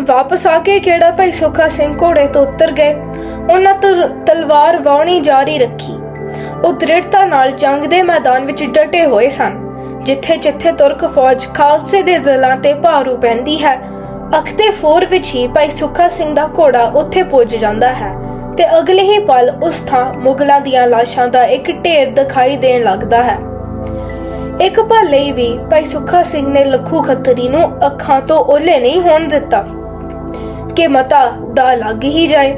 ਵਾਪਸ ਆ ਕੇ ਕਿਹੜਾ ਭਾਈ ਸੁੱਖਾ ਸਿੰਘ ਘੋੜੇ ਤੋਂ ਉਤਰ ਗਏ। ਉਹਨਾਂ ਤਲਵਾਰ ਵਾਉਣੀ ਜਾਰੀ ਰੱਖੀ। ਉਹ ਦ੍ਰਿੜਤਾ ਨਾਲ ਜੰਗ ਦੇ ਮੈਦਾਨ ਵਿੱਚ ਡਟੇ ਹੋਏ ਸਨ, ਜਿੱਥੇ ਜਿੱਥੇ ਤੁਰਕ ਫੌਜ ਖਾਲਸੇ ਦੇ ਦਲਾਂ ਤੇ ਭਾਰੂ ਪੈਂਦੀ ਹੈ, ਅਖਤੇ ਫੋਰ ਵਿੱਚ ਹੀ ਭਾਈ ਸੁੱਖਾ ਸਿੰਘ ਦਾ ਘੋੜਾ ਉੱਥੇ ਪੁੱਜ ਜਾਂਦਾ ਹੈ ਤੇ ਅਗਲੇ ਹੀ ਪਲ ਉਸ ਥਾਂ ਮੁਗਲਾਂ ਦੀਆਂ ਲਾਸ਼ਾਂ ਦਾ ਇੱਕ ਢੇਰ ਦਿਖਾਈ ਦੇਣ ਲੱਗਦਾ ਹੈ। ਇੱਕ ਪਲ ਲਈ ਵੀ ਭਾਈ ਸੁੱਖਾ ਸਿੰਘ ਨੇ ਲੱਖੂ ਖੱਤਰੀ ਨੂੰ ਅੱਖਾਂ ਤੋਂ ਓਲੇ ਨਹੀਂ ਹੋਣ ਦਿੱਤਾ। ਕਿ ਮਤਾ ਦਾ ਲੱਗ ਹੀ ਜਾਏ।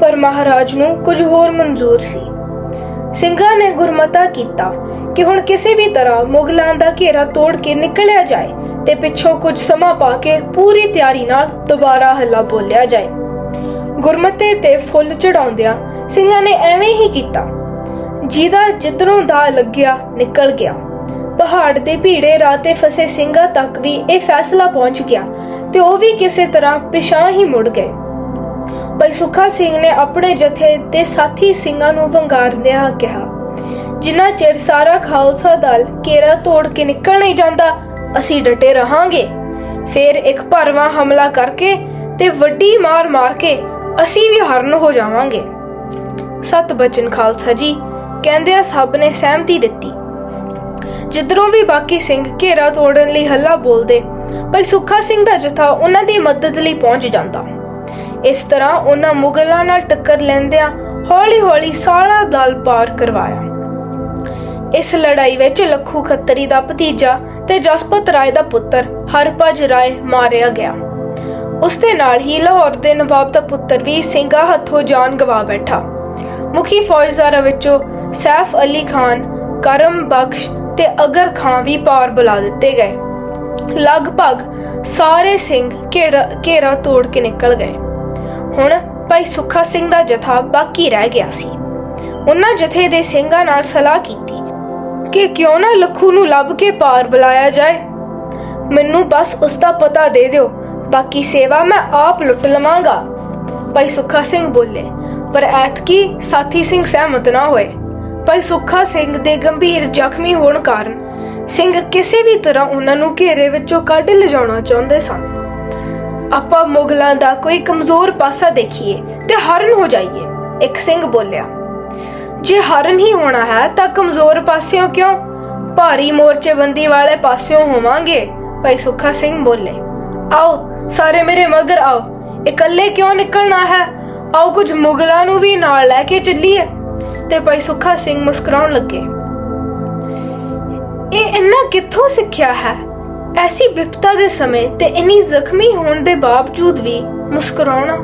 ਪਰ ਮਹਾਰਾਜ ਨੂੰ ਕੁਝ ਹੋਰ ਮਨਜ਼ੂਰ ਸੀ। ਸਿੰਘਾਂ ਨੇ ਗੁਰਮਤਾ ਕੀਤਾ ਕਿ ਹੁਣ ਕਿਸੇ ਵੀ ਤਰ੍ਹਾਂ ਮੁਗਲਾਂ ਦਾ ਘੇਰਾ ਤੋੜ ਕੇ ਨਿਕਲਿਆ ਜਾਏ ਤੇ ਪਿੱਛੋਂ ਕੁਝ ਸਮਾਂ ਪਾ ਕੇ ਪੂਰੀ ਤਿਆਰੀ ਨਾਲ ਦੁਬਾਰਾ ਹੱਲਾ ਬੋਲਿਆ ਜਾਏ। ਗੁਰਮਤੇ ਤੇ ਫੁੱਲ ਚੜਾਉਂਦਿਆਂ ਸਿੰਘਾਂ ਨੇ ਐਵੇਂ ਹੀ ਕੀਤਾ। ਜਿਹਦਾ ਜਿੱਧਰੋਂ ਦਾ ਲੱਗਿਆ ਨਿਕਲ ਗਿਆ। ਪਹਾੜ ਦੇ ਭੀੜੇ ਰਾਹ ਤੇ ਫਸੇ ਸਿੰਘਾਂ ਤੱਕ ਵੀ ਇਹ ਫੈਸਲਾ ਪਹੁੰਚ ਗਿਆ ਤੇ ਉਹ ਵੀ ਕਿਸੇ ਤਰ੍ਹਾਂ ਪਿਛਾਂ ਹੀ ਮੁੜ ਗਏ। ਭਾਈ ਸੁੱਖਾ ਸਿੰਘ ਨੇ ਆਪਣੇ ਜਥੇ ਦੇ ਸਾਥੀ ਸਿੰਘਾਂ ਨੂੰ ਵੰਗਾਰਦਿਆਂ ਕਿਹਾ, ਜਿੰਨਾ ਚਿਰ ਸਾਰਾ ਖਾਲਸਾ ਦਲ ਕੇਰਾ ਤੋੜ ਕੇ ਨਿਕਲ ਨਹੀਂ ਜਾਂਦਾ, ਅਸੀਂ ਡਟੇ ਰਹਾਂਗੇ। ਫਿਰ ਇੱਕ ਭਰਵਾਂ ਹਮਲਾ ਕਰਕੇ ਤੇ ਵੱਡੀ ਮਾਰ ਮਾਰ ਕੇ ਅਸੀਂ ਵੀ ਹਰਨ ਹੋ ਜਾਵਾਂਗੇ। ਸਤ ਬਚਨ ਖਾਲਸਾ ਜੀ, ਕਹਿੰਦਿਆਂ ਸਭ ਨੇ ਸਹਿਮਤੀ ਦਿੱਤੀ। ਜਿੱਧਰੋਂ ਵੀ ਬਾਕੀ ਸਿੰਘ ਘੇਰਾ ਤੋੜਨ ਲਈ ਹੱਲਾ ਬੋਲਦੇ ਭਾਈ ਸੁੱਖਾ ਸਿੰਘ ਦਾ ਜਥਾ ਉਹਨਾਂ ਦੀ ਮਦਦ ਲਈ ਪਹੁੰਚ ਜਾਂਦਾ। ਇਸ ਤਰ੍ਹਾਂ ਉਹਨਾਂ ਮੁਗਲਾਂ ਨਾਲ ਟੱਕਰ ਲੈਂਦਿਆਂ ਹੌਲੀ-ਹੌਲੀ ਸਾਰਾ ਦਲ ਪਾਰ ਕਰਵਾਇਆ। ਇਸ ਲੜਾਈ ਵਿੱਚ ਲੱਖੂ ਖੱਤਰੀ ਦਾ ਭਤੀਜਾ ਤੇ ਜਸਪਤ ਰਾਏ ਦਾ ਪੁੱਤਰ ਹਰਭਜ ਰਾਏ ਮਾਰਿਆ ਗਿਆ। ਉਸ ਦੇ ਨਾਲ ਹੀ ਲਾਹੌਰ ਦੇ ਨਵਾਬ ਦਾ ਪੁੱਤਰ ਵੀ ਸਿੰਘਾਂ ਹੱਥੋਂ ਜਾਨ ਗਵਾ ਬੈਠਾ। ਮੁਖੀ ਫੌਜਦਾਰਾਂ ਵਿੱਚੋਂ ਸੈਫ ਅਲੀ ਖਾਨ, ਕਰਮ ਬਖਸ਼ ਤੇ ਅਗਰ ਖਾਨ ਵੀ ਪਾਰ ਬੁਲਾ ਦਿੱਤੇ ਗਏ। ਲਗਭਗ ਸਾਰੇ ਸਿੰਘ ਘੇਰਾ ਘੇਰਾ ਤੋੜ ਕੇ ਨਿਕਲ ਗਏ। ਹੁਣ ਭਾਈ ਸੁੱਖਾ ਸਿੰਘ ਦਾ ਜਥਾ ਬਾਕੀ ਰਹਿ ਗਿਆ ਸੀ। ਉਹਨਾਂ ਜਥੇ ਦੇ ਸਿੰਘਾਂ ਨਾਲ ਸਲਾਹ ਕੀਤੀ ਕਿ ਕਿਉਂ ਨਾ ਲੱਖੂ ਨੂੰ ਲੱਭ ਕੇ ਪਾਰ ਬੁਲਾਇਆ ਜਾਏ। ਮੈਨੂੰ ਬਸ ਉਸ ਦਾ ਪਤਾ ਦੇ ਦਿਓ, ਬਾਕੀ ਸੇਵਾ ਮੈਂ ਆਪ ਲੁੱਟ ਲਵਾਂਗਾ। ਭਾਈ ਸੁੱਖਾ ਸਿੰਘ ਬੋਲੇ, ਪਰ ਐਤਕੀ ਸਾਥੀ ਸਿੰਘ ਸਹਿਮਤ ਨਾ ਹੋਏ। ਭਾਈ ਸੁੱਖਾ ਸਿੰਘ ਦੇ ਗੰਭੀਰ ਜ਼ਖਮੀ ਹੋਣ ਕਾਰਨ ਸਿੰਘ ਕਿਸੇ ਵੀ ਤਰ੍ਹਾਂ ਉਹਨਾਂ ਨੂੰ ਘੇਰੇ ਵਿੱਚੋਂ ਕੱਢ ਲਿਜਾਉਣਾ ਚਾਹੁੰਦੇ ਸਨ। ਆਪਾਂ ਮੁਗਲਾਂ ਦਾ ਕੋਈ ਕਮਜ਼ੋਰ ਪਾਸਾ ਦੇਖੀਏ ਤੇ ਹਰਨ ਹੋ ਜਾਈਏ, ਇੱਕ ਸਿੰਘ ਬੋਲਿਆ। ਜੇ ਹਰਨ ਹੀ ਹੋਣਾ ਹੈ ਤਾਂ ਕਮਜ਼ੋਰ ਪਾਸਿਓਂ ਕਿਉਂ? ਭਾਰੀ ਮੋਰਚੇਬੰਦੀ ਵਾਲੇ ਪਾਸਿਓਂ ਹੋਵਾਂਗੇ, ਭਾਈ ਸੁੱਖਾ ਸਿੰਘ ਬੋਲੇ। ਆਓ, ਸਾਰੇ ਮੇਰੇ ਮਗਰ ਆਓ, ਇਕੱਲੇ ਕਿਉਂ ਨਿਕਲਣਾ ਹੈ? ਆਓ ਕੁਝ ਮੁਗਲਾਂ ਨੂੰ ਵੀ ਨਾਲ ਲੈ ਕੇ ਚੱਲੀਏ। ਤੇ ਭਾਈ ਸੁੱਖਾ ਸਿੰਘ ਮੁਸਕਰਾਉਣ ਲੱਗੇ। ਇਹ ਇੰਨਾ ਕਿੱਥੋਂ ਸਿੱਖਿਆ ਹੈ? ਐਸੀ ਵਿਪਤਾ ਦੇ ਸਮੇਂ ਤੇ ਇੰਨੀ ਜ਼ਖਮੀ ਹੋਣ ਦੇ ਬਾਵਜੂਦ ਵੀ ਮੁਸਕਰਾਉਣਾ।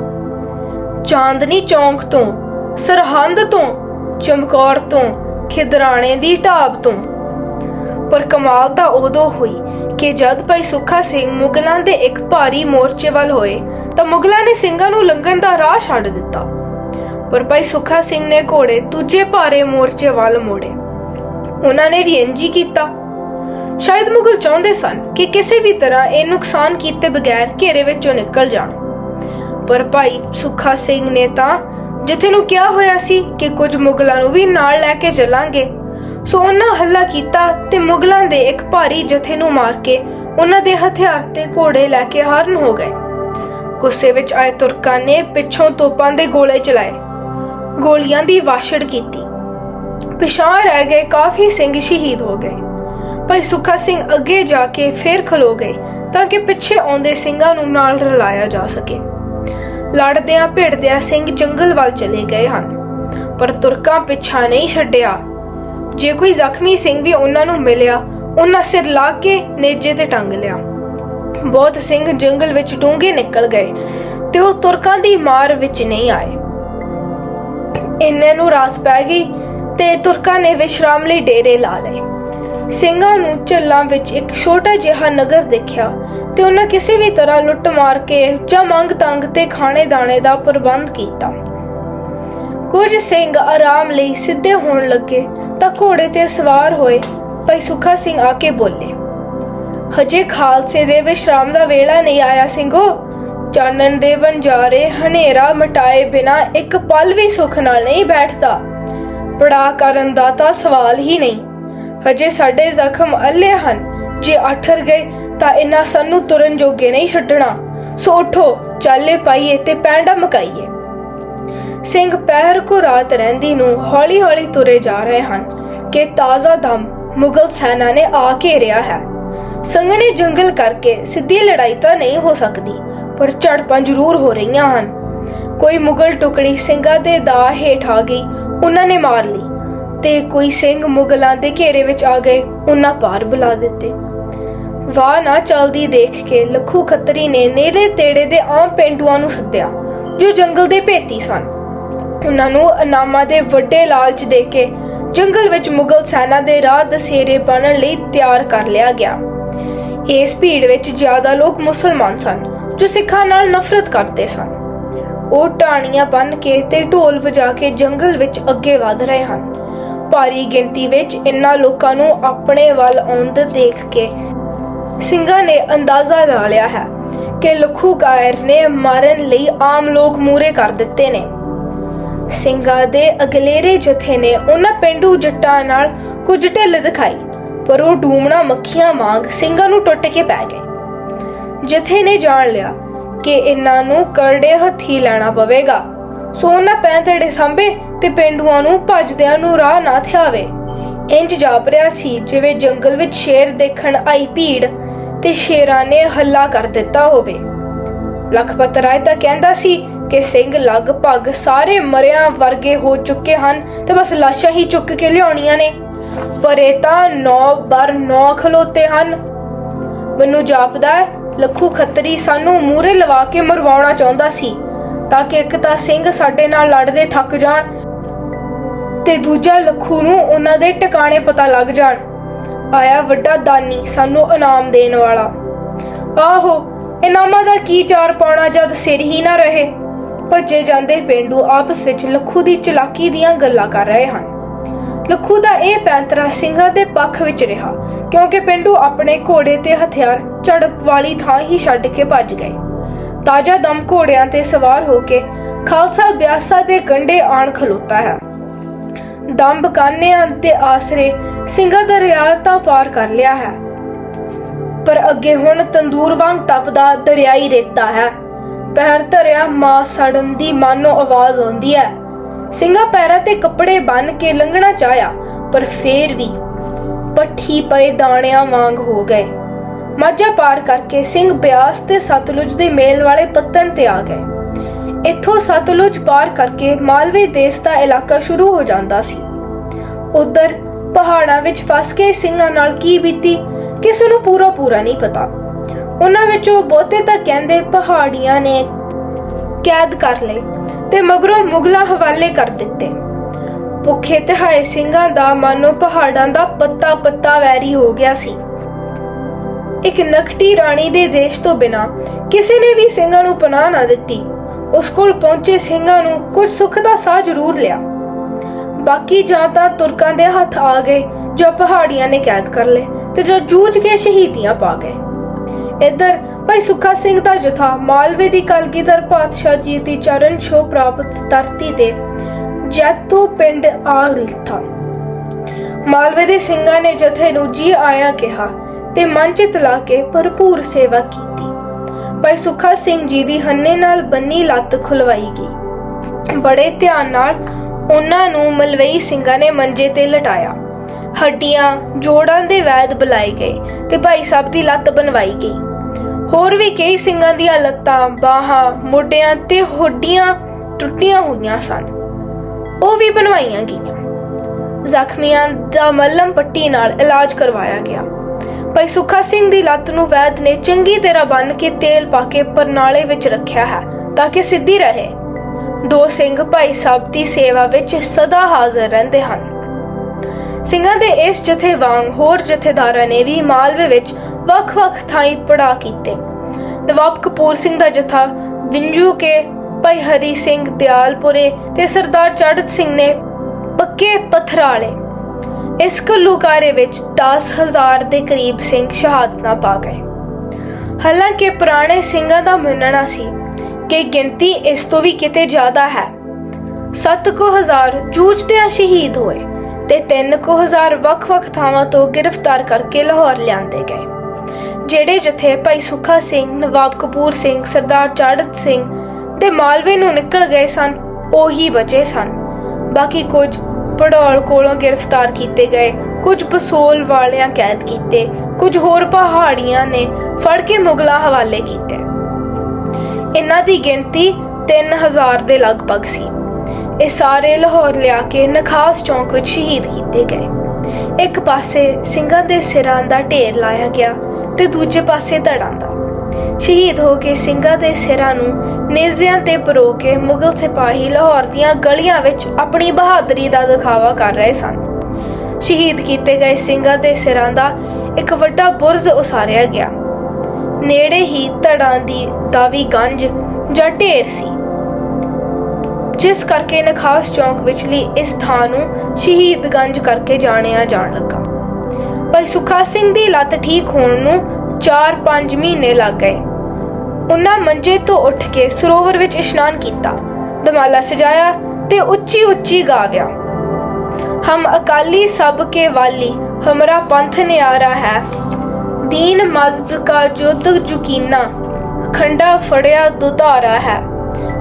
ਚਾਂਦਨੀ ਚੌਂਕ ਤੋਂ, ਸਰਹੰਦ ਤੋਂ, ਚਮਕੌਰ ਤੋਂ, ਖਿਦਰਾਣੇ ਦੀ ਢਾਬ ਤੋਂ। ਪਰ ਕਮਾਲ ਤਾਂ ਉਦੋਂ ਹੋਈ ਕਿ ਜਦ ਭਾਈ ਸੁੱਖਾ ਸਿੰਘ ਮੁਗਲਾਂ ਦੇ ਇੱਕ ਭਾਰੀ ਮੋਰਚੇ ਵੱਲ ਹੋਏ, ਤਾਂ ਮੁਗਲਾਂ ਨੇ ਸਿੰਘਾਂ ਨੂੰ ਲੰਘਣ ਦਾ ਰਾਹ ਛੱਡ ਦਿੱਤਾ। ਪਰ ਭਾਈ ਸੁੱਖਾ ਸਿੰਘ ਨੇ ਘੋੜੇ ਦੂਜੇ ਭਾਰੇ ਮੋਰਚੇ ਵੱਲ ਮੋੜੇ। ਉਹਨਾਂ ਨੇ ਵੀ ਇੰਜ ਕੀਤਾ। ਸ਼ਾਇਦ ਮੁਗਲ ਚਾਹੁੰਦੇ ਸਨ ਕਿ ਕਿਸੇ ਵੀ ਤਰ੍ਹਾਂ ਇਹ ਨੁਕਸਾਨ ਕੀਤੇ ਬਗੈਰ ਘੇਰੇ ਵਿੱਚੋਂ ਨਿਕਲ ਜਾਣ। ਪਰ ਭਾਈ ਸੁੱਖਾ ਸਿੰਘ ਨੇ ਤਾਂ ਜਿੱਥੇ ਨੂੰ ਕਿਹਾ ਹੋਇਆ ਸੀ ਕਿ ਕੁਝ ਮੁਗਲਾਂ ਨੂੰ ਵੀ ਨਾਲ ਲੈ ਕੇ ਚੱਲਾਂਗੇ, ਸੋ ਉਹਨਾਂ ਹੱਲਾ ਕੀਤਾ ਤੇ ਮੁਗਲਾਂ ਦੇ ਇੱਕ ਭਾਰੀ ਜਥੇ ਨੂੰ ਮਾਰ ਕੇ ਉਹਨਾਂ ਦੇ ਹਥਿਆਰ ਤੇ ਘੋੜੇ ਲੈ ਕੇ ਹਾਰਨ ਹੋ ਗਏ। ਗੁੱਸੇ ਵਿੱਚ ਆਏ ਤੁਰਕਾਂ ਨੇ ਪਿੱਛੋਂ ਤੋਪਾਂ ਦੇ ਗੋਲੇ ਚਲਾਏ, ਗੋਲੀਆਂ ਦੀ ਵਾਸ਼ੜ ਕੀਤੀ। ਪਿਛਾਂ ਰਹਿ ਗਏ ਕਾਫੀ ਸਿੰਘ ਸ਼ਹੀਦ ਹੋ ਗਏ। ਭਾਈ ਸੁੱਖਾ ਸਿੰਘ ਅੱਗੇ ਜਾ ਕੇ ਫੇਰ ਖਲੋ ਗਏ ਤਾਂ ਕਿ ਪਿੱਛੇ ਆਉਂਦੇ ਸਿੰਘਾਂ ਨੂੰ ਨਾਲ ਰਲਾਇਆ ਜਾ ਸਕੇ। ਲੜਦਿਆਂ ਭਿੜਦਿਆਂ ਸਿੰਘ ਜੰਗਲ ਵੱਲ ਚਲੇ ਗਏ ਹਨ, ਪਰ ਤੁਰਕਾਂ ਪਿੱਛਾ ਨਹੀਂ ਛੱਡਿਆ। ਜੇ ਕੋਈ ਜ਼ਖਮੀ ਸਿੰਘ ਵੀ ਉਹਨਾਂ ਨੂੰ ਮਿਲਿਆ, ਉਹਨਾਂ ਸਿਰ ਲਾ ਕੇ ਨੇਜੇ ਤੇ ਟੰਗ ਲਿਆ। ਬਹੁਤ ਸਿੰਘ ਜੰਗਲ ਵਿੱਚ ਡੂੰਘੇ ਨਿਕਲ ਗਏ ਤੇ ਉਹ ਤੁਰਕਾਂ ਦੀ ਮਾਰ ਵਿੱਚ ਨਹੀਂ ਆਏ। ਇੰਨੇ ਨੂੰ ਰਾਤ ਪੈ ਗਈ ਤੇ ਤੁਰਕਾਂ ਨੇ ਵਿਸ਼ਰਾਮ ਲਈ ਡੇਰੇ ਲਾ ਲਏ। ਸਿੰਘਾਂ ਨੂੰ ਝੱਲਾਂ ਵਿੱਚ ਇੱਕ ਛੋਟਾ ਜਿਹਾ ਨਗਰ ਦੇਖਿਆ ਤੇ ਉਹਨਾਂ ਕਿਸੇ ਵੀ ਤਰ੍ਹਾਂ ਲੁੱਟ ਮਾਰ ਕੇ ਜਾਂ ਮੰਗ ਤੰਗ ਤੇ ਖਾਣੇ ਦਾਣੇ ਦਾ ਪ੍ਰਬੰਧ ਕੀਤਾ। ਕੁਝ ਸਿੰਘ ਆਰਾਮ ਲਈ ਸਿੱਧੇ ਹੋਣ ਲੱਗੇ ਤਾਂ ਘੋੜੇ ਤੇ ਸਵਾਰ ਹੋਏ ਭਾਈ ਸੁਖਾ ਸਿੰਘ ਆ ਕੇ ਬੋਲੇ, ਹਜੇ ਖਾਲਸੇ ਦੇ ਵਿਸ਼ਰਾਮ ਦਾ ਵੇਲਾ ਨਹੀਂ ਆਇਆ ਸਿੰਘੋ। ਚਾਨਣ ਦੇ ਵੰਜਾਰੇ ਹਨੇਰਾ ਮਟਾਏ ਬਿਨਾ ਇੱਕ ਪਲ ਵੀ ਸੁੱਖ ਨਾਲ ਨਹੀਂ ਬੈਠਦਾ। ਪੜਾ ਕਰਨ ਦਾ ਤਾਂ ਸਵਾਲ ਹੀ ਨਹੀਂ। ਹਜੇ ਸਾਡੇ ਜ਼ਖਮ ਅੱਲੇ ਹਨ। ਜੇ ਅਠਰ ਗਏ ਤਾਂ ਇਨਾ ਸਾਨੂੰ ਤੁਰਨ ਜੋਗੇ ਨਹੀਂ ਛੱਡਣਾ। ਸੋ ਉਠੋ, ਚਾਲੇ ਪਾਈਏ ਤੇ ਪੈਂਡਾ ਮਕਾਈਏ। ਸਿੰਘ ਪਹਿਰ ਕੋ ਰਾਤ ਰਹਿੰਦੀ ਨੂੰ ਹੌਲੀ-ਹੌਲੀ ਤੁਰੇ ਜਾ ਰਹੇ ਹਨ। ਕਿ ਤਾਜ਼ਾ ਦਮ ਮੁਗਲ ਸੈਨਾ ਨੇ ਆ ਘੇਰਿਆ ਹੈ। ਸੰਘਣੇ ਜੰਗਲ ਕਰਕੇ ਸਿੱਧੀ ਲੜਾਈ ਤਾਂ ਨਹੀਂ ਹੋ ਸਕਦੀ, ਪਰ ਝੜਪਾਂ ਜ਼ਰੂਰ ਹੋ ਰਹੀਆਂ ਹਨ। ਕੋਈ ਮੁਗਲ ਟੁਕੜੀ ਸਿੰਘਾਂ ਦੇ ਦਾ ਹੇਠ ਆ ਗਈ, ਉਹਨਾਂ ਨੇ ਮਾਰ ਲਈ। ਤੇ ਕੋਈ ਸਿੰਘ ਮੁਗਲਾਂ ਦੇ ਘੇਰੇ ਵਿੱਚ ਆ ਗਏ, ਉਹਨਾਂ ਪਾਰ ਬੁਲਾ ਦਿੱਤੇ। ਵਾਹ ਨਾ ਚਲਦੀ ਦੇਖ ਕੇ ਲੱਖੂ ਖੱਤਰੀ ਨੇ ਨੇੜੇ ਤੇੜੇ ਦੇ ਆਮ ਪਿੰਡੂਆਂ ਨੂੰ ਸੱਦਿਆ, ਜੋ ਜੰਗਲ ਦੇ ਭੇਤੀ ਸਨ। ਉਹਨਾਂ ਨੂੰ ਇਨਾਮਾਂ ਦੇ ਵੱਡੇ ਲਾਲਚ ਦੇ ਕੇ ਜੰਗਲ ਵਿੱਚ ਮੁਗਲ ਸੈਨਾ ਦੇ ਰਾਹ ਦਸੇਰੇ ਬਣਨ ਲਈ ਤਿਆਰ ਕਰ ਲਿਆ ਗਿਆ। ਇਸ ਭੀੜ ਵਿੱਚ ਜ਼ਿਆਦਾ ਲੋਕ ਮੁਸਲਮਾਨ ਸਨ, ਜੋ ਸਿੱਖਾਂ ਨਾਲ ਨਫ਼ਰਤ ਕਰਦੇ ਸਨ। ਉਹ ਟਾਣੀਆਂ ਬੰਨ ਕੇ ਤੇ ਢੋਲ ਵਜਾ ਕੇ ਜੰਗਲ ਵਿੱਚ ਅੱਗੇ ਵਧ ਰਹੇ ਹਨ। ਭਾਰੀ ਗਿਣਤੀ ਵਿੱਚ ਇਨ੍ਹਾਂ ਲੋਕਾਂ ਨੂੰ ਆਪਣੇ ਵੱਲ ਆਉਂਦੇ ਦੇਖ ਕੇ ਸਿੰਘਾਂ ਨੇ ਅੰਦਾਜ਼ਾ ਲਾ ਲਿਆ ਹੈ ਕਿ ਲਖੂ ਕਾਇਰ ਨੇ ਮਾਰਨ ਲਈ ਆਮ ਲੋਕ ਮੂਰੇ ਕਰ ਦਿੱਤੇ ਨੇ। ਸਿੰਘਾਂ ਦੇ ਅਗਲੇਰੇ ਜਥੇ ਨੇ ਉਹਨਾਂ ਪਿੰਡੂ ਜੱਟਾਂ ਨਾਲ ਕੁਝ ਢਿੱਲ ਦਿਖਾਈ, ਪਰ ਉਹ ਡੂਮਣਾ ਮੱਖੀਆਂ ਵਾਂਗ ਸਿੰਘਾਂ ਨੂੰ ਟੁੱਟ ਕੇ ਪੈ ਗਏ। ਜਥੇ ਨੇ ਜਾਣ ਲਿਆ ਕਿ ਇਹਨਾਂ ਨੂੰ ਕਰੜੇ ਹੱਥੀ ਲੈਣਾ ਪਵੇਗਾ। ਸੋ ਉਹਨਾਂ ਪੈਂਤੜੇ ਸੰਭੇ ਤੇ ਪਿੰਡੂਆਂ ਨੂੰ, ਭੱਜਦਿਆਂ ਨੂੰ ਰਾਹ ਨਾ ਥਿਆਵੇ। ਇੰਜ ਜਾਪ ਰਿਹਾ ਸੀ, ਜਿਵੇਂ ਜੰਗਲ ਵਿੱਚ ਸ਼ੇਰ ਦੇਖਣ ਆਈ ਭੀੜ ਤੇ ਸ਼ੇਰਾਂ ਨੇ ਹੱਲਾ ਕਰ ਦਿੱਤਾ ਹੋਵੇ। ਲਖਪਤ ਰਾਏ ਤਾਂ ਕਹਿੰਦਾ ਸੀ ਕਿ ਸਿੰਘ ਲਗਭਗ ਸਾਰੇ ਮਰਿਆਂ ਵਰਗੇ ਹੋ ਚੁੱਕੇ ਹਨ ਤੇ ਬਸ ਲਾਸ਼ਾਂ ਹੀ ਚੁੱਕ ਕੇ ਲਿਆਉਣੀਆਂ ਨੇ। ਪਰ ਇਹ ਤਾਂ ਨੌ ਬਰ ਨੌ ਖਲੋਤੇ ਹਨ। ਮੈਨੂੰ ਜਾਪਦਾ ਲੱਖੂ ਖੱਤਰੀ ਸਾਨੂੰ ਮੂਰੇ ਲਵਾ ਕੇ ਮਰਵਾਉਣਾ ਚਾਹੁੰਦਾ ਸੀ, ਤਾਂ ਕਿ ਇੱਕ ਤਾਂ ਸਿੰਘ ਸਾਡੇ ਨਾਲ ਲੜਦੇ ਥੱਕ ਜਾਣ ਤੇ ਦੂਜਾ ਲੱਖੂ ਨੂੰ ਉਹਨਾਂ ਦੇ ਟਿਕਾਣੇ ਪਤਾ ਲੱਗ ਜਾਣ। ਆਇਆ ਵੱਡਾ ਦਾਨੀ ਸਾਨੂੰ ਇਨਾਮ ਦੇਣ ਵਾਲਾ। ਆਹੋ, ਇਨਾਮਾਂ ਦਾ ਕੀ ਚਾਰ ਪਾਉਣਾ ਜਦ ਸਿਰ ਹੀ ਨਾ ਰਹੇ? ਭੱਜੇ ਜਾਂਦੇ ਪਿੰਡੂ ਆਪਸ ਵਿੱਚ ਲੱਖੂ ਦੀ ਚਲਾਕੀ ਦੀਆਂ ਗੱਲਾਂ ਕਰ ਰਹੇ ਹਨ। ਲੱਖੂ ਦਾ ਇਹ ਪੈਂਤਰਾ ਸਿੰਘਾਂ ਦੇ ਪੱਖ ਵਿੱਚ ਰਿਹਾ, ਕਿਉਂਕਿ ਪਿੰਡੂ ਆਪਣੇ ਘੋੜੇ ਤੇ ਹਥਿਆਰ ਝੜਪ ਵਾਲੀ ਥਾਂ ਹੀ ਛੱਡ ਕੇ ਭੱਜ ਗਏ। ਤਾਜਾ ਦਮ ਘੋੜਿਆਂ ਤੇ ਸਵਾਰ ਹੋ ਕੇ ਖਾਲਸਾ ਬਿਆਸਾ ਦੇ ਕੰਢੇ ਆਣ ਖਲੋਤਾ ਹੈ। ਦਮ ਬਕਾਨਿਆਂ ਦੇ ਆਸਰੇ ਸਿੰਘਾ ਦਰਿਆ ਤਾਂ ਪਾਰ ਕਰ ਲਿਆ ਹੈ। ਪਰ ਅੱਗੇ ਹੁਣ ਤੰਦੂਰ ਵਾਂਗ ਤਪਦਾ ਦਰਿਆਈ ਰੇਤਾ ਹੈ। ਪੈਰ ਧਰਿਆ ਮਾਂ ਸੜਨ ਦੀ ਮਾਨੋ ਆਵਾਜ਼ ਆਉਂਦੀ ਹੈ। ਸਿੰਘਾਂ ਪੈਰਾਂ ਤੇ ਕੱਪੜੇ ਬੰਨ ਕੇ ਲੰਘਣਾ ਚਾਹਿਆ, ਪਰ ਫੇਰ ਵੀ ਪੱਠੀ ਪਏ ਦਾਣਿਆਂ ਵਾਂਗ ਹੋ ਗਏ। ਮਾਝਾ ਪਾਰ ਕਰਕੇ ਸਿੰਘ ਬਿਆਸ ਤੇ ਸਤਲੁਜ ਦੇ ਮੇਲ ਵਾਲੇ ਪੱਤਣ ਤੇ ਆ ਗਏ। ਇੱਥੋਂ ਸਤਲੁਜ ਪਾਰ ਕਰਕੇ ਮਾਲਵੇ ਦੇਸ਼ ਦਾ ਇਲਾਕਾ ਸ਼ੁਰੂ ਹੋ ਜਾਂਦਾ ਸੀ। ਉਧਰ ਪਹਾੜਾਂ ਵਿੱਚ ਫਸ ਕੇ ਸਿੰਘਾਂ ਨਾਲ ਕੀ ਬੀਤੀ ਕਿਸੇ ਨੂੰ ਪੂਰਾ ਪੂਰਾ ਨਹੀਂ ਪਤਾ। ਉਹਨਾਂ ਵਿੱਚੋਂ ਬਹੁਤੇ ਤਾਂ ਕਹਿੰਦੇ ਪਹਾੜੀਆਂ ਨੇ ਕੈਦ ਕਰ ਲਏ ਤੇ ਮਗਰੋਂ ਮੁਗਲਾਂ ਹਵਾਲੇ ਕਰ ਦਿੱਤੇ। ਭੁੱਖੇ ਤਿਹਾਏ ਸਿੰਘਾਂ ਦਾ ਮਾਨੋ ਪਹਾੜਾਂ ਦਾ ਪੱਤਾ ਪੱਤਾ ਵੈਰੀ ਹੋ ਗਿਆ ਸੀ। ਇੱਕ ਨਖਟੀ ਰਾਣੀ ਦੇ ਦੇਸ਼ ਤੋਂ ਬਿਨਾ ਕਿਸੇ ਨੇ ਵੀ ਸਿੰਘਾਂ ਨੂੰ ਪਨਾਹ ਨਾ ਦਿੱਤੀ। ਉਸ ਕੋਲ ਪਹੁੰਚੇ ਸਿੰਘਾਂ ਨੂੰ ਕੁਝ ਸੁੱਖ ਦਾ ਸਾਹ ਜ਼ਰੂਰ ਲਿਆ। ਬਾਕੀ ਜਾਂ ਤਾਂ ਤੁਰਕਾਂ ਦੇ ਹੱਥ ਆ ਗਏ, ਜਾਂ ਪਹਾੜੀਆਂ ਨੇ ਕੈਦ ਕਰ ਲਏ ਤੇ ਜਾਂ ਜੂਝ ਕੇ ਸ਼ਹੀਦੀਆਂ ਪਾ ਗਏ। ਇੱਧਰ ਭਾਈ ਸੁੱਖਾ ਸਿੰਘ ਦਾ ਜਥਾ ਮਾਲਵੇ ਦੀ ਕਲਗੀਧਰ ਪਾਤਸ਼ਾਹ ਜੀ ਦੀ ਚਰਨ ਛੋਹ ਪ੍ਰਾਪਤ ਧਰਤੀ ਤੇ ਜੈਤੋ ਪਿੰਡ ਆ ਲਿਥਾ ਮਾਲਵੇ ਦੇ ਸਿੰਘਾਂ ਨੇ ਜਥੇ ਨੂੰ ਜੀ ਆਇਆ ਕਿਹਾ ਤੇ ਮਨ ਚਿਤ ਲਾ ਕੇ ਭਰਪੂਰ ਸੇਵਾ ਕੀਤੀ ਭਾਈ ਸੁੱਖਾ ਸਿੰਘ ਜੀ ਦੀ ਹੰਨੇ ਨਾਲ ਬੰਨੀ ਲੱਤ ਖੁਲਵਾਈ ਗਈ। ਬੜੇ ਧਿਆਨ ਨਾਲ ਉਹਨਾਂ ਨੂੰ ਮਲਵਈ ਸਿੰਘਾਂ ਨੇ ਮੰਜੇ ਤੇ ਲਟਾਇਆ। ਹੱਡੀਆਂ, ਜੋੜਾਂ ਦੇ ਵੈਦ ਬੁਲਾਏ ਗਏ ਤੇ ਭਾਈ ਸਾਹਿਬ ਦੀ ਲੱਤ ਬਣਵਾਈ ਗਈ। ਹੋਰ ਵੀ ਕਈ ਸਿੰਘਾਂ ਦੀਆਂ ਲੱਤਾਂ, ਬਾਹਾਂ, ਮੋਢਿਆਂ ਤੇ ਹੱਡੀਆਂ ਟੁੱਟੀਆਂ ਹੋਈਆਂ ਸਨ। ਉਹ ਵੀ ਬਣਵਾਈਆਂ ਗਈਆਂ। ਜ਼ਖਮੀਆਂ ਦਾ ਮੱਲਮ ਪੱਟੀ ਨਾਲ ਇਲਾਜ ਕਰਵਾਇਆ ਗਿਆ। ਭਾਈ ਸੁੱਖਾ ਸਿੰਘ ਦੀ ਲੱਤ ਨੂੰ ਵੈਦ ਨੇ ਚੰਗੀ ਤਰ੍ਹਾਂ ਬੰਨ ਕੇ ਤੇਲ ਪਾ ਕੇ ਪਰਨਾਲੇ ਵਿੱਚ ਰੱਖਿਆ ਹੈ ਤਾਂ ਕਿ ਸਿੱਧੀ ਰਹੇ। ਦੋ ਸਿੰਘ ਭਾਈ ਸਾਹਿਬ ਦੀ ਸੇਵਾ ਵਿੱਚ ਸਦਾ ਹਾਜ਼ਰ ਰਹਿੰਦੇ ਹਨ। ਸਿੰਘਾਂ ਦੇ ਇਸ ਜਥੇ ਵਾਂਗ ਹੋਰ ਜਥੇਦਾਰਾਂ ਨੇ ਵੀ ਮਾਲਵੇ ਵਿੱਚ ਵੱਖ-ਵੱਖ ਥਾਈਂ ਪੜਾ ਕੀਤੇ। ਨਵਾਬ ਕਪੂਰ ਸਿੰਘ ਦਾ ਜਥਾ, ਵਿੰਜੂ ਕੇ ਭਾਈ ਹਰੀ ਸਿੰਘ ਦਿਆਲਪੁਰੇ ਤੇ ਸਰਦਾਰ ਚੜਤ ਸਿੰਘ ਨੇ ਪੱਕੇ ਪਥਰਾਲੇ ਇਸ ਘੱਲੂਕਾਰੇ ਵਿੱਚ 10000 ਦੇ ਕਰੀਬ ਸਿੰਘ ਸ਼ਹਾਦਤਾਂ ਪਾ ਗਏ। ਹਾਲਾਂਕਿ ਪੁਰਾਣੇ ਸਿੰਘਾਂ ਦਾ ਮੰਨਣਾ ਸੀ ਕਿ ਗਿਣਤੀ ਇਸ ਤੋਂ ਵੀ ਕਿਤੇ ਜ਼ਿਆਦਾ ਹੈ। 7000 ਜੂਝਦਿਆਂ ਸ਼ਹੀਦ ਹੋਏ ਤੇ 3000 ਵੱਖ-ਵੱਖ ਥਾਵਾਂ ਤੋਂ ਗ੍ਰਿਫਤਾਰ ਕਰਕੇ ਲਾਹੌਰ ਲਿਆਂਦੇ ਗਏ, ਜਿਹੜੇ ਜਥੇ ਭਾਈ ਸੁੱਖਾ ਸਿੰਘ, ਨਵਾਬ ਕਪੂਰ ਸਿੰਘ, ਸਰਦਾਰ ਚਾੜਤ ਸਿੰਘ ਤੇ ਮਾਲਵੇ ਨੂੰ ਨਿਕਲ ਗਏ ਸਨ, ਉਹੀ ਬਚੇ ਸਨ। ਬਾਕੀ ਕੁਝ ਪੜੌਲ ਕੋਲੋਂ ਗ੍ਰਿਫਤਾਰ ਕੀਤੇ ਗਏ। ਕੁਝ ਬਸੋਲ ਵਾਲਿਆਂ ਕੈਦ ਕੀਤੇ। ਕੁਝ ਹੋਰ ਪਹਾੜੀਆਂ ਨੇ ਫੜ ਕੇ ਮੁਗਲਾਂ ਹਵਾਲੇ ਕੀਤੇ। ਇਹਨਾਂ ਦੀ ਗਿਣਤੀ 3000 ਦੇ ਲਗਭਗ ਸੀ। ਇਹ ਸਾਰੇ ਲਾਹੌਰ ਲਿਆ ਕੇ ਨਖਾਸ ਚੌਂਕ ਵਿੱਚ ਸ਼ਹੀਦ ਕੀਤੇ ਗਏ। ਇੱਕ ਪਾਸੇ ਸਿੰਘਾਂ ਦੇ ਸਿਰਾਂ ਦਾ ਢੇਰ ਲਾਇਆ ਗਿਆ ਤੇ ਦੂਜੇ ਪਾਸੇ ਧੜਾਂ ਦਾ। ਸ਼ਹੀਦ ਹੋ ਕੇ ਸਿੰਘਾਂ ਦੇ ਸਿਰਾਂ ਨੂੰ ਨੇਜ਼ਿਆਂ ਤੇ ਪਰੋ ਕੇ ਮੁਗਲ ਸਿਪਾਹੀ ਲਾਹੌਰ ਦੀਆਂ ਗਲੀਆਂ ਵਿੱਚ ਆਪਣੀ ਬਹਾਦਰੀ ਦਾ ਦਿਖਾਵਾ ਕਰ ਰਹੇ ਸਨ। ਸ਼ਹੀਦ ਕੀਤੇ ਗਏ ਸਿੰਘਾਂ ਦੇ ਸਿਰਾਂ ਦਾ ਇੱਕ ਵੱਡਾ ਬੁਰਜ ਉਸਾਰਿਆ ਗਿਆ। ਨੇੜੇ ਹੀ ਧੜਾਂ ਦੀ ਦਾਵੀ ਗੰਜ ਜਾਂ ਢੇਰ ਸੀ। ਜਿਸ ਕਰਕੇ ਨਖਾਸ ਚੌਂਕ ਵਿਚਲੀ ਇਸ ਥਾਂ ਨੂੰ ਸ਼ਹੀਦ ਗੰਜ ਕਰਕੇ ਜਾਣਿਆ ਜਾਣ ਲੱਗਾ। ਭਾਈ ਸੁਖਾ ਸਿੰਘ ਦੀ ਲੱਤ ਠੀਕ ਹੋਣ ਨੂੰ 4-5 ਮਹੀਨੇ ਲੱਗ ਗਏ। ਉਹਨਾਂ ਮੰਜੇ ਤੋਂ ਉੱਠ ਕੇ ਸਰੋਵਰ ਵਿੱਚ ਇਸ਼ਨਾਨ ਕੀਤਾ। ਦਮਾਲਾ ਸਜਾਇਆ ਤੇ ਉੱਚੀ ਉੱਚੀ ਗਾਵਿਆ। ਹਮ ਅਕਾਲੀ ਸਭ ਕੇ ਵਾਲੀ, ਹਮਰਾ ਪੰਥ ਨਿਆਰਾ ਹੈ। ਦੀਨ ਮਜ਼ਬ ਕਾ ਜੁਦ ਜੁਕੀਨਾ, ਖੰਡਾ ਫੜਿਆ ਦੁਧਾਰਾ ਹੈ।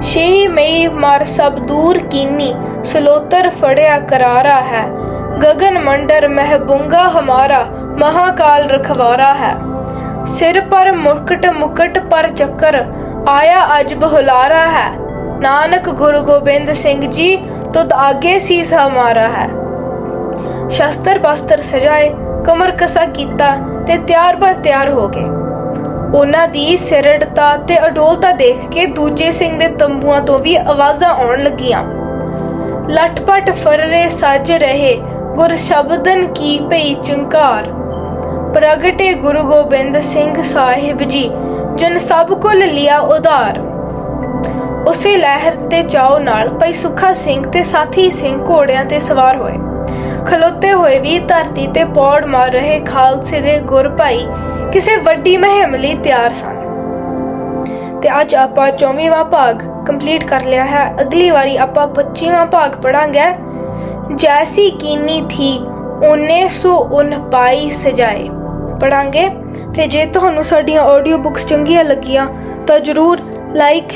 ਛੇ ਮਈ ਮਰ ਸਭ ਦੂਰ ਕੀਨੀ, ਸਲੋਤਰ ਫੜਿਆ ਕਰਾਰਾ ਹੈ। ਗगन ਮੰਡਰ ਮਹਿਬੂੰਗਾ ਹਮਾਰਾ, ਮਹਾਕਾਲ ਰਖਵਾਰਾ ਹੈ। ਸਿਰ ਪਰ ਮੁਕਟ ਮੁਕਟ ਪਰ ਚੱਕਰ, ਆਇਆ ਅਜ ਬਹੁਲਾਰਾ ਹੈ। ਨਾਨਕ ਗੁਰੂ ਗੋਬਿੰਦ ਸਿੰਘ ਜੀ, ਤੁਧ ਆਗੇ ਸੀਸ ਹਮਾਰਾ ਹੈ। ਸ਼ਸਤਰ ਬਸਤਰ ਸਜਾਏ, ਕਮਰ ਕਸਾ ਕੀਤਾ ਤੇ ਤਿਆਰ ਬਰ ਤਿਆਰ ਹੋ ਗਏ। ਉਹਨਾਂ ਦੀ ਸਿਰੜਤਾ ਤੇ ਅਡੋਲਤਾ ਦੇਖ ਕੇ ਦੂਜੇ ਸਿੰਘ ਦੇ ਤੰਬੂਆਂ ਤੋਂ ਵੀ ਆਵਾਜ਼ਾਂ ਆਉਣ ਲੱਗੀਆਂ। ਲਟਪਟ ਫਰਰੇ ਸੱਜ ਰਹੇ, ਗੁਰ ਸ਼ਬਦਨ ਕੀ ਪਈ ਚੰਕਾਰ। ਪ੍ਰਗਟੇ ਗੁਰੂ ਗੋਬਿੰਦ ਸਿੰਘ ਸਾਹਿਬ ਜੀ, ਜਨ ਸਭ ਕੁਲ ਲਿਆ ਉਧਾਰ। ਉਸੇ ਲਹਿਰ ਤੇ ਚਾਉ ਨਾਲ ਭਾਈ ਸੁੱਖਾ ਸਿੰਘ ਤੇ ਸਾਥੀ ਸਿੰਘ ਘੋੜਿਆਂ ਤੇ ਸਵਾਰ ਹੋਏ। ਖਲੋਤੇ ਹੋਏ ਵੀ ਧਰਤੀ ਤੇ ਪੌੜ ਮਾਰ ਰਹੇ ਖਾਲਸੇ ਦੇ ਗੁਰ ਭਾਈ ਕਿਸੇ ਵੱਡੀ ਮਹਿਮ ਲਈ ਤਿਆਰ ਸਨ। ਤੇ ਅੱਜ ਆਪਾਂ 24ਵਾਂ ਭਾਗ ਕੰਪਲੀਟ ਕਰ ਲਿਆ ਹੈ। ਅਗਲੀ ਵਾਰੀ ਆਪਾਂ 25ਵਾਂ ਭਾਗ ਪੜਾਂਗੇ ਜੈਸੀ ਕੀਨੀ ਥੀ 1919 ਪਾਈ ਸਜਾਏ। ਪੜਾਂਗੇ? ਤੇ ਜੇ ਤੁਹਾਨੂੰ ਸਾਡੀਆਂ ਆਡੀਓ ਬੁੱਕਸ ਚੰਗੀਆਂ ਲੱਗੀਆਂ, ਤਾਂ ਜਰੂਰ ਲਾਈਕ